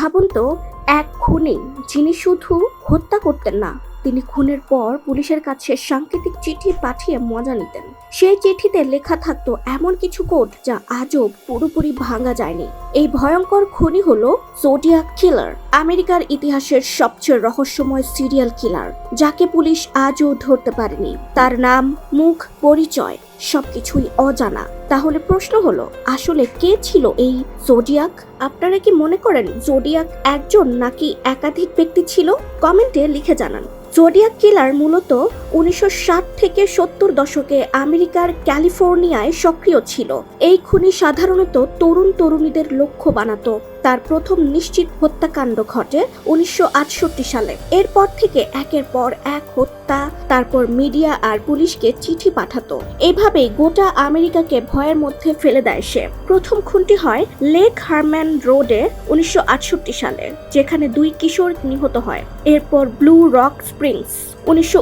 ভাবুন তো, এক খুনি যিনি শুধু হত্যা করতেন না, তিনি খুনের পর পুলিশের কাছে সাংকেতিক চিঠি পাঠিয়ে মজা নিতেন। সেই চিঠিতে লেখা থাকতো এমন কিছু কোড যা আজও পুরোপুরি ভাঙা যায়নি। এই ভয়ঙ্কর খুনি হলো জোডিয়াক কিলার আমেরিকার ইতিহাসের সবচেয়ে রহস্যময় সিরিয়াল কিলার যাকে পুলিশ আজও ধরতে পারেনি। তার নাম, মুখ, পরিচয়। সবকিছুই অজানা। তাহলে প্রশ্ন হলো, আসলে কে ছিল এই জোডিয়াক? আপনারা কি মনে করেন জোডিয়াক একজন নাকি একাধিক ব্যক্তি ছিল? কমেন্টে লিখে জানান। জোডিয়াক কিলার মূলত উনিশশো ষাট থেকে সত্তর দশকে আমেরিকার ক্যালিফোর্নিয়ায় সক্রিয় ছিল। এই খুনি সাধারণত তরুণ তরুণীদের লক্ষ্য বানাতো। তার প্রথম নিশ্চিত হত্যাকাণ্ড ঘটে উনিশশো আটষট্টি সালে। এরপর থেকে একের পর এক হত্যা, তারপর মিডিয়া আর পুলিশকে চিঠি পাঠাতো। এভাবেই গোটা আমেরিকাকে ভয়ের মধ্যে ফেলে দেয় সে। প্রথম খুনটি হয় লেক হারম্যান রোডে উনিশশো আটষট্টি সালে, যেখানে দুই কিশোর নিহত হয়। এরপর ব্লু রক স্প্রিংস উনিশশো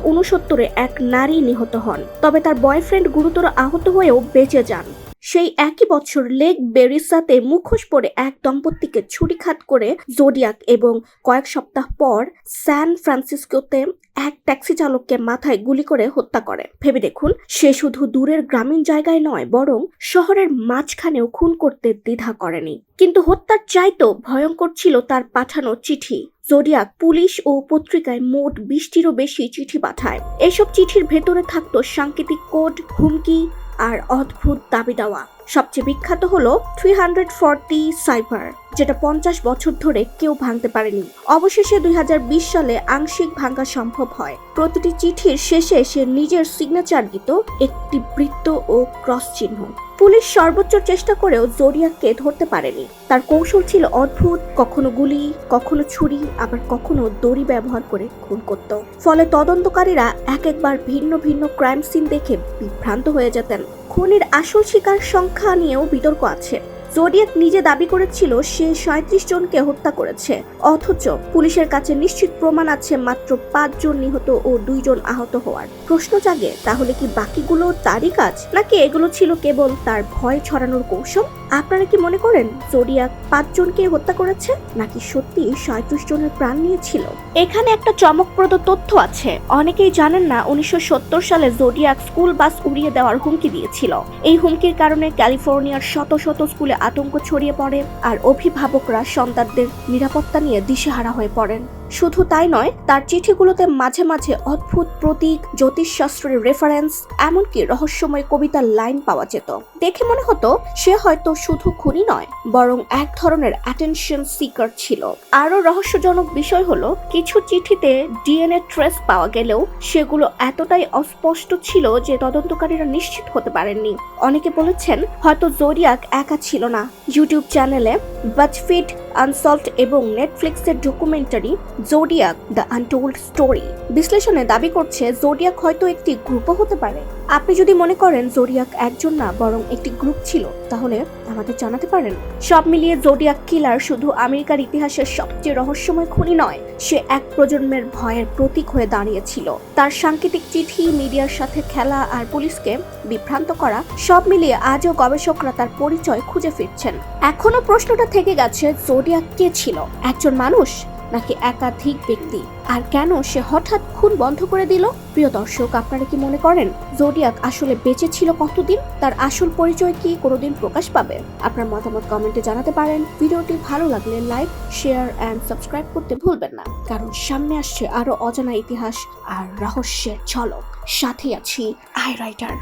এক নারী নিহত হন। তবে তার বয়ফ্রেন্ড গুরুতর আহত হয়েও বেঁচে যান। সেই একই বছর লেক বেরিসাতে মুখোশ পরে এক দম্পতিকে ছুরিঘাত করে জোডিয়াক এবং কয়েক সপ্তাহ পর স্যান ফ্রান্সিসকোতে এক ট্যাক্সি চালককে মাথায় গুলি করে হত্যা করে। ভেবে দেখুন, সে শুধু দূরের গ্রামীণ জায়গায় নয়, বরং শহরের মাঝখানেও খুন করতে দ্বিধা করেনি। কিন্তু হত্যার চাইতেও ভয়ঙ্কর ছিল তার পাঠানো চিঠি। জোডিয়াক পুলিশ ও পত্রিকায় মোট বিশটিরও বেশি চিঠি পাঠায়। এসব চিঠির ভেতরে থাকতো সাংকেতিক কোড, হুমকি আর অদ্ভুত দাবি দেওয়া। সবচেয়ে বিখ্যাত হলো থ্রি হান্ড্রেড ফর্টি সাইফার যেটা পঞ্চাশ বছর ধরে কেউ ভাঙতে পারেনি। অবশেষে দুই হাজার বিশ সালে আংশিক ভাঙা সম্ভব হয়। প্রতিটি চিঠির শেষে সে নিজের সিগনেচার দিত একটি বৃত্ত ও ক্রস চিহ্ন। পুলিশ সর্বোচ্চ চেষ্টা করেও জোরিয়াকে ধরতে পারেনি। তার কৌশল ছিল অদ্ভুত, কখনো গুলি, কখনো ছুরি, আবার কখনো দড়ি ব্যবহার করে খুন করত। ফলে তদন্তকারীরা এক একবার ভিন্ন ভিন্ন ক্রাইম সিন দেখে বিভ্রান্ত হয়ে যেতেন। খুনির আসল শিকার সংখ্যা নিয়েও বিতর্ক আছে। জোডিয়াক নিজে দাবি করেছিল, সে সাঁত্রিশ জনকে হত্যা করেছে। অথচ পুলিশের কাছে নিশ্চিত প্রমাণ আছে মাত্র পাঁচজন নিহত ও দুইজন আহত হওয়ার। প্রশ্ন জাগে, তাহলে কি বাকিগুলো তারই কাজ নাকি এগুলো ছিল কেবল তার ভয় ছড়ানোর কৌশল? আপনারা কি মনে করেন জোডিয়াক পাঁচজনকে হত্যা করেছে নাকি সত্যি সাঁত্রিশ জনের প্রাণ নিয়েছিল? এখানে একটা চমকপ্রদ তথ্য আছে। অনেকেই জানেন না উনিশশো সত্তর সালে জোডিয়াক স্কুল বাস উড়িয়ে দেওয়ার হুমকি দিয়েছিল। এই হুমকির কারণে ক্যালিফোর্নিয়ার শত শত স্কুলে আতঙ্ক ছড়িয়ে পড়ে আর অভিভাবকরা সন্তানদের নিরাপত্তা নিয়ে দিশেহারা হয়ে পড়েন। শুধু তাই নয়, তার চিঠিগুলোতে মাঝে মাঝে অদ্ভুত প্রতীক, জ্যোতিষশাস্ত্রের রেফারেন্স এমনকি রহস্যময় কবিতার লাইন পাওয়া যেত। দেখে মনে হতো, সে হয়তো শুধু খুনি নয়, বরং এক ধরনের অ্যাটেনশন সিকার ছিল। আরও রহস্যজনক বিষয় হলো, কিছু চিঠিতে ডিএনএ ট্রেস পাওয়া গেলেও, সেগুলো এতটাই অস্পষ্ট ছিল যে তদন্তকারীরা নিশ্চিত হতে পারেননি। অনেকে বলেছেন, হয়তো জোরিয়াক একা ছিল না। ইউটিউব চ্যানেলে বাচফিট আনসলভড এবং নেটফ্লিক্সের documentary Zodiac the untold story. বিশ্লেষণে দাবি করছে, জোডিয়াক হয়তো একটি গ্রুপও হতে পারে। আপনি যদি মনে করেন জোডিয়াক একজন না, বরং একটি গ্রুপ ছিল, তাহলে আমাদের জানাতে পারেন। সব মিলিয়ে জোডিয়াক কিলার শুধু আমেরিকার ইতিহাসের সবচেয়ে রহস্যময় খুনি নয়, সে এক প্রজন্মের ভয়ের প্রতীক হয়ে দাঁড়িয়েছিল। তার সাংকেতিক চিঠি, মিডিয়ার সাথে খেলা আর পুলিশকে বিভ্রান্ত করা, সব মিলিয়ে আজও গবেষকরা তার পরিচয় খুঁজে ফিরছেন। এখনও প্রশ্নটা থেকে গেছে জোডিয়াক কে ছিল? একজন মানুষ নাকি একাধিক ব্যক্তি? আর কেন সে হঠাৎ খুন বন্ধ করে দিল? প্রিয় দর্শক, আপনারা কি মনে করেন জোডিয়াক আসলে বেঁচে ছিল কতদিন? তার আসল পরিচয় কি কোনোদিন প্রকাশ পাবে? আপনার মতামত কমেন্টে জানাতে পারেন। ভিডিওটি ভালো লাগলে লাইক, শেয়ার অ্যান্ড সাবস্ক্রাইব করতে ভুলবেন না। কারণ সামনে আসছে আরও অজানা ইতিহাস আর রহস্যের ঝলক। সাথে আছি, আই রাইটার।